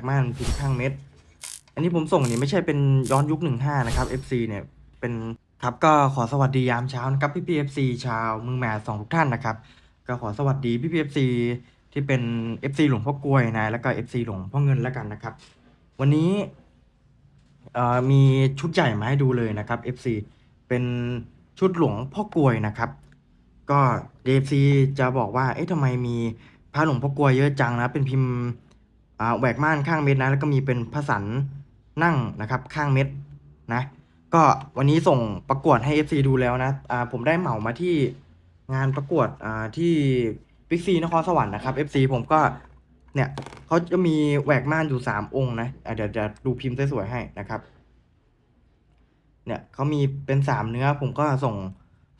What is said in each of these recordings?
กม่านพิมพ์ข้างเม็ด อันนี้ผมส่งนี่ไม่ใช่เป็นย้อนยุคหนึ่งห้านะครับ FC เนี่ยเป็นครับก็ขอสวัสดียามเช้านะครับพี่พี FC ชาวเมือแหม่สองทุกท่านนะครับ ก็ขอสวัสดีพี่พี FC ที่เป็น FC หลวงพ่อกล้วยนะแล้วก็ FC หลวงพ่อเงินแล้วกันนะครับ วันนี้เอ่อมีชุดใหญ่มาให้ดูเลยนะครับ FC เป็นชุดหลวงพ่อกล้วยนะครับ ก็ DFC จะบอกว่าเอ๊ะทำไมมีพระหลวงพ่อกลวยเยอะจังนะเป็นพิมพ์ แหวกม่านข้างเม็ดนะ แล้วก็มีเป็นพสันนั่งนะครับ ข้างเม็ดนะ ก็วันนี้ส่งประกวดให้ FC ดูแล้วนะอ่าผมได้เหมามาที่งานประกวดอ่าที่บิ๊กซีนครสวรรค์นะครับ FC ผมก็เนี่ยเขาจะมีแหวกม่านอยู่สามองค์นะอะเดี๋ยวจะดูพิมพ์สวยๆให้นะครับ เนี่ยเขามีเป็นสามเนื้อ ผมก็ส่ง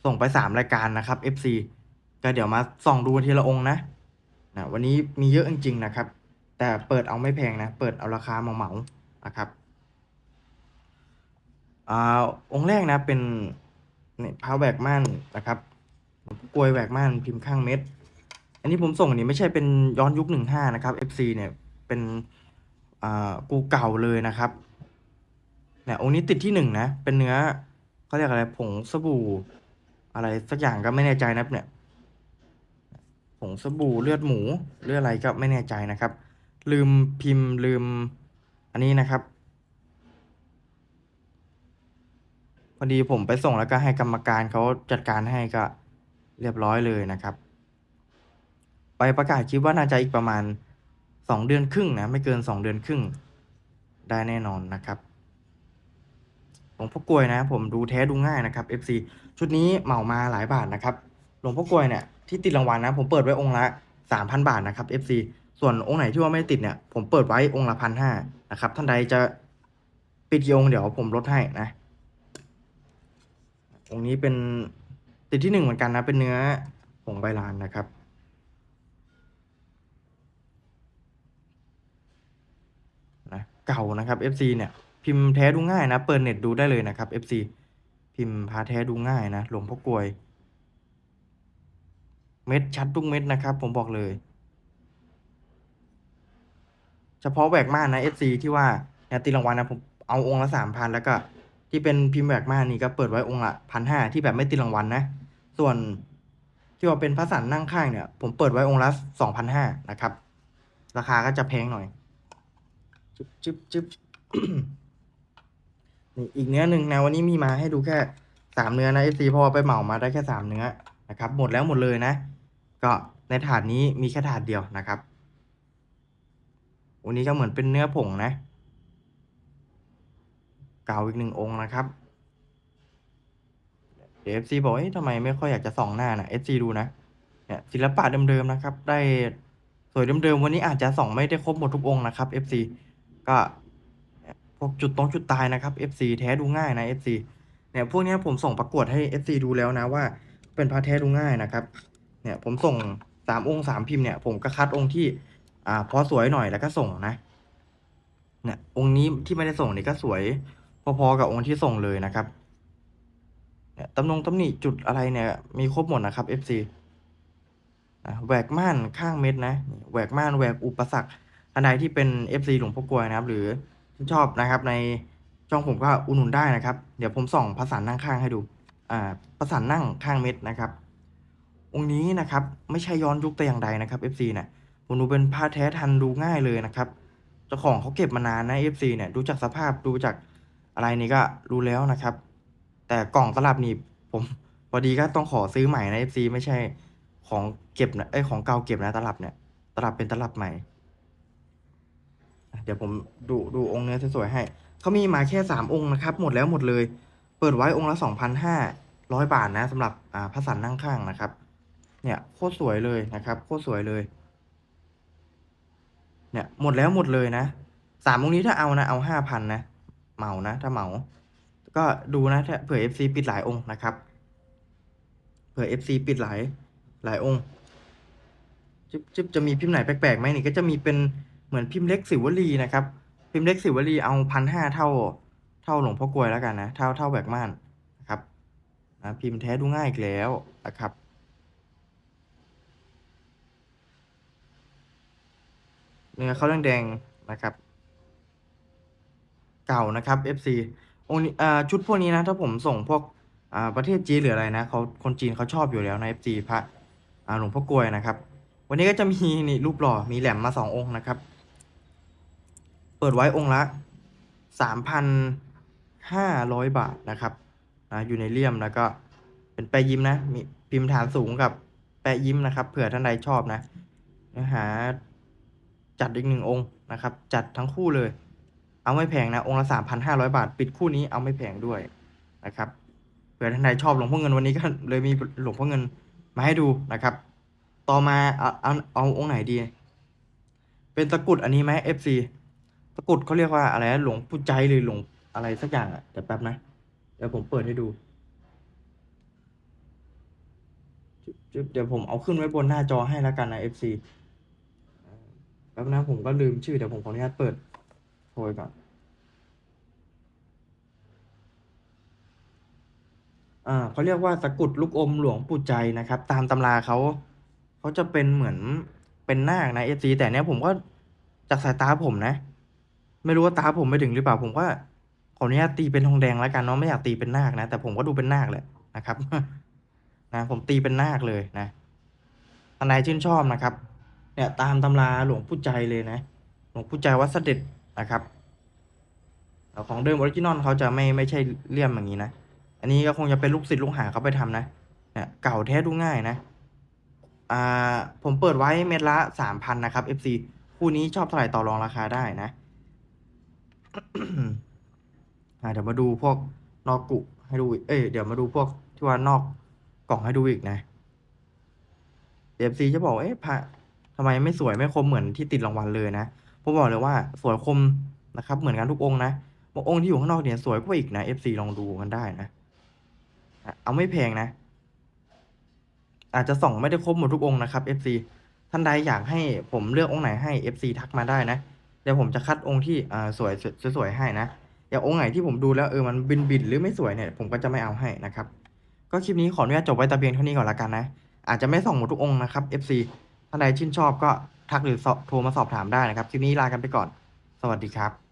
ส่งไปสามรายการนะครับ FC ก็เดี๋ยวมาส่องดูทีละองค์นะนะวันนี้มีเยอะจริงๆนะครับ แต่เปิดเอาไม่แพงนะ เปิดเอาราคาเหมาๆนะครับอ่าองค์แรกนะเป็นเนี่ยพระแหวกม่านนะครับกลวยแหวกม่านพิมพ์ข้างเม็ด อันนี้ผมส่งอันนี้ไม่ใช่เป็นย้อนยุคหนึ่งห้านะครับ FC เนี่ยเป็นอ่ากูเก่าเลยนะครับเนี่ยองค์นี้ติดที่หนึ่งนะ เป็นเนื้อเขาเรียกอะไรผงสบู่ อะไรสักอย่างก็ไม่แน่ใจนะเนี่ยผงสบู่เลือดหมู เลือดอะไรก็ไม่แน่ใจนะครับ ลืมพิมพ์ลืม อันนี้นะครับพอดีผมไปส่งแล้วก็ให้กรรมการเขาจัดการให้ก็เรียบร้อยเลยนะครับ ไปประกาศคิดว่าน่าจะอีกประมาณสองเดือนครึ่งนะไม่เกินสองเดือนครึ่ง ได้แน่นอนนะครับหลวงพ่อกลวยนะ ผมดูแท้ดูง่ายนะครับ FC ชุดนี้เหมามาหลายบาทนะครับหลวงพ่อกลวยเนี่ยที่ติดรางวัลนะ ผมเปิดไว้องค์ละสามพันบาทนะครับ FC ส่วนองค์ไหนที่ว่าไม่ติดเนี่ย ผมเปิดไว้องค์ละพันห้านะครับ ท่านใดจะปิดกี่องเดี๋ยวผมลดให้นะ องค์นี้เป็นติดที่หนึ่งเหมือนกันนะ เป็นเนื้อผงใบลานนะครับนะเก่านะครับ FC เนี่ย พิมพ์แท้ดูง่ายนะ เปิดเน็ตดูได้เลยนะครับ FC พิมพ์พาแท้ดูง่ายนะ หลวงพ่อกลวย เม็ดชัดทุกเม็ดนะครับ ผมบอกเลย เฉพาะแหวกม่านนะ FC ที่ว่าเนี่ยตีรางวัลนะผมเอาองค์ละสามพันแล้วก็ ที่เป็นพิมพ์แหวกม่านนี่ก็เปิดไว้องค์ละพันห้าที่แบบไม่ตีรางวัลนะ ส่วนที่ว่าเป็นพระสันนั่งข้างเนี่ย ผมเปิดไว้องค์ละสองพันห้านะครับ ราคาก็จะแพงหน่อยจึ๊บจึ๊บจึ๊บนี่อีกเนื้อหนึ่งนะวันนี้มีมาให้ดูแค่สามเนื้อนะเอซีพราะว่าไปเหมามาได้แค่สามเนื้อนะครับ หมดแล้วหมดเลยนะ ก็ในถาดนี้มีแค่ถาดเดียวนะครับ วันนี้ก็เหมือนเป็นเนื้อผงนะเก่าอีกหนึ่งองค์นะครับเดี๋ยวเอฟซีบอกเอ๊ะทำไมไม่ค่อยอยากจะส่องหน้านะเอฟซีดูนะเนี่ยศิลปะเดิมๆนะครับ ได้สวยเดิมๆวันนี้อาจจะส่องไม่ได้ครบหมดทุกองค์นะครับเอฟซีก็พวกจุดตรงจุดตายนะครับ FC แท้ดูง่ายนะ FC เนี่ยพวกนี้ผมส่งประกวดให้ FC ดูแล้วนะว่า เป็นพระแท้ดูง่ายนะครับ เนี่ยผมส่งสามองค์สามพิมพ์เนี่ยผมก็คัดองค์ที่ อ่าพอสวยหน่อยแล้วก็ส่งนะเนี่ยองค์นี้ที่ไม่ได้ส่งนี่ก็สวย พอๆกับองค์ที่ส่งเลยนะครับเนี่ยตำนงตำหนิจุดอะไรเนี่ย มีครบหมดนะครับ FC นะแหวกม่านข้างเม็ดนะแหวกม่านแหวกอุปสรรคอันใดที่เป็น FC หลวงพ่อกลวยนะครับ หรือชอบนะครับในช่องผมก็อุดหนุนได้นะครับ เดี๋ยวผมส่องภาษานนั่งข้างให้ดู อ่าภาษานนั่งข้างเม็ดนะครับ องค์นี้นะครับ ไม่ใช่ย้อนยุคแต่อย่างใดนะครับ FC เนี่ย ผมดูเป็นผ้าแท้ทันดูง่ายเลยนะครับเจ้าของเขาเก็บมานานนะ FC เนี่ยดูจากสภาพดูจากอะไรนี่ก็รู้แล้วนะครับ แต่กล่องตลับนี่ผมพอดีก็ต้องขอซื้อใหม่นะ FC ไม่ใช่ของเก็บนะไอของเก่าเก็บนะตลับเนี่ย ตลับเป็นตลับใหม่ เดี๋ยวผมดูดูองค์เนื้อสวยๆให้เขามีมาแค่สามองค์นะครับ หมดแล้วหมดเลย เปิดไว้องค์ละสองพันห้าร้อยบาทนะสำหรับอ่าพระสันนั่งข้างนะครับ เนี่ยโคตรสวยเลยนะครับโคตรสวยเลย เนี่ยหมดแล้วหมดเลยนะสามองค์นี้ถ้าเอานะเอาห้าพันนะเหมานะถ้าเหมา ก็ดูนะถ้าเผื่อ FC ปิดหลายองค์นะครับ เผื่อ FC ปิดหลายหลายองค์จึ๊บจึ๊บจะมีพิมพ์ไหนแปลกๆไหมนี่ก็จะมีเป็นเหมือนพิมพ์เล็กสิวลีนะครับ พิมพ์เล็กสิวลีเอาพันห้าเท่า เท่าหลวงพ่อกลวยแล้วกันนะ เท่าเท่าแบกม่านนะครับนะพิมพ์แท้ดูง่ายอีกแล้วนะครับ เนื้อเขาวแดงนะครับ เก่านะครับ FC องค์นี้ชุดพวกนี้นะถ้าผมส่งพวกประเทศจีนหรืออะไรนะเขาคนจีนเขาชอบอยู่แล้วนะ FC พระหลวงพ่อกลวยนะครับ วันนี้ก็จะมีนี่รูปหล่อมีแหลมมาสององค์นะครับ เปิดไว้องค์ละสามพันห้าร้อยบาทนะครับอ่าอยู่ในเลี่ยมแล้วก็เป็นแปรยิ้มนะมีพิมพ์ฐานสูงกับแปรยิ้มนะครับ เผื่อท่านใดชอบนะเนื้อหา จัดอีกหนึ่งองค์นะครับ จัดทั้งคู่เลย เอาไม่แพงนะ องค์ละสามพันห้าร้อยบาท ปิดคู่นี้เอาไม่แพงด้วยนะครับเผื่อท่านใดชอบหลวงพ่อเงินวันนี้ก็เลยมีหลวงพ่อเงินมาให้ดูนะครับ ต่อมาเอาเอาเอาองค์ไหนดี เป็นตะกุดอันนี้ไหม FC ตะกุดเขาเรียกว่าอะไรหลวงปู่ใจหรือหลวงอะไรสักอย่างอะเดี๋ยวแป๊บนะเดี๋ยวผมเปิดให้ดูเดี๋ยวผมเอาขึ้นไว้บนหน้าจอให้แล้วกันนะ FC ป๊บนะผมก็ลืมชื่อเดี๋ยวผมขออนุญาตเปิดโพยก่อนอ่าเขาเรียกว่าตะกุดลูกอมหลวงปู่ใจนะครับ ตามตำราเขาเขาจะเป็นเหมือนเป็นนาคนะเอซีแต่เนี้ยผมก็จากสายตาผมนะ ไม่รู้ว่าตาผมไม่ถึงหรือเปล่า ผมก็ขออนุญาตตีเป็นทองแดงแล้วกันเนาะไม่อยากตีเป็นนาคนะแต่ผมก็ดูเป็นนาคแหละนะครับนะผมตีเป็นนาคเลยนะทนายชื่นชอบนะครับ เนี่ยตามตำราหลวงปู่ใจเลยนะ หลวงปู่ใจวัดเสด็จนะครับของเดิมออริจินอลเขาจะไม่ไม่ใช่เลี่ยมอย่างนี้นะ อันนี้ก็คงจะเป็นลูกศิษย์ลูกหาเขาไปทำนะเนี่ยเก่าแท้ดูง่ายนะ อ่าผมเปิดไว้เม็ดละสามพันนะครับ FC คู่นี้ชอบเท่าไหร่ต่อรองราคาได้นะเดี๋ยวมาดูพวกนอกกุให้ดูเอ้ยเดี๋ยวมาดูพวกที่ว่านอกกล่องให้ดูอีกนะ FC จะบอกเอ๊ะพระ ทำไมไม่สวยไม่คมเหมือนที่ติดรางวัลเลยนะผมบอกเลยว่าสวยคมนะครับ เหมือนกันทุกองนะบางองค์ที่อยู่ข้างนอกเนี่ยสวยกว่าอีกนะ FC ลองดูกันได้นะ เอาไม่แพงนะ อาจจะส่องไม่ได้ครบหมดทุกองค์นะครับ FC ท่านใดอยากให้ผมเลือกองค์ไหนให้ FC ทักมาได้นะ เดี๋ยวผมจะคัดองค์ที่อ่าสวยสวยๆให้นะอย่างองค์ไหนที่ผมดูแล้วเออมันบินบินหรือไม่สวยเนี่ยผมก็จะไม่เอาให้นะครับ ก็คลิปนี้ขออนุญาตจบไว้แต่เพียงเท่านี้ก่อนละกันนะ อาจจะไม่ส่องหมดทุกองค์นะครับ FC ท่านใดชื่นชอบก็ทักหรือโทรมาสอบถามได้นะครับ คลิปนี้ลากันไปก่อน สวัสดีครับ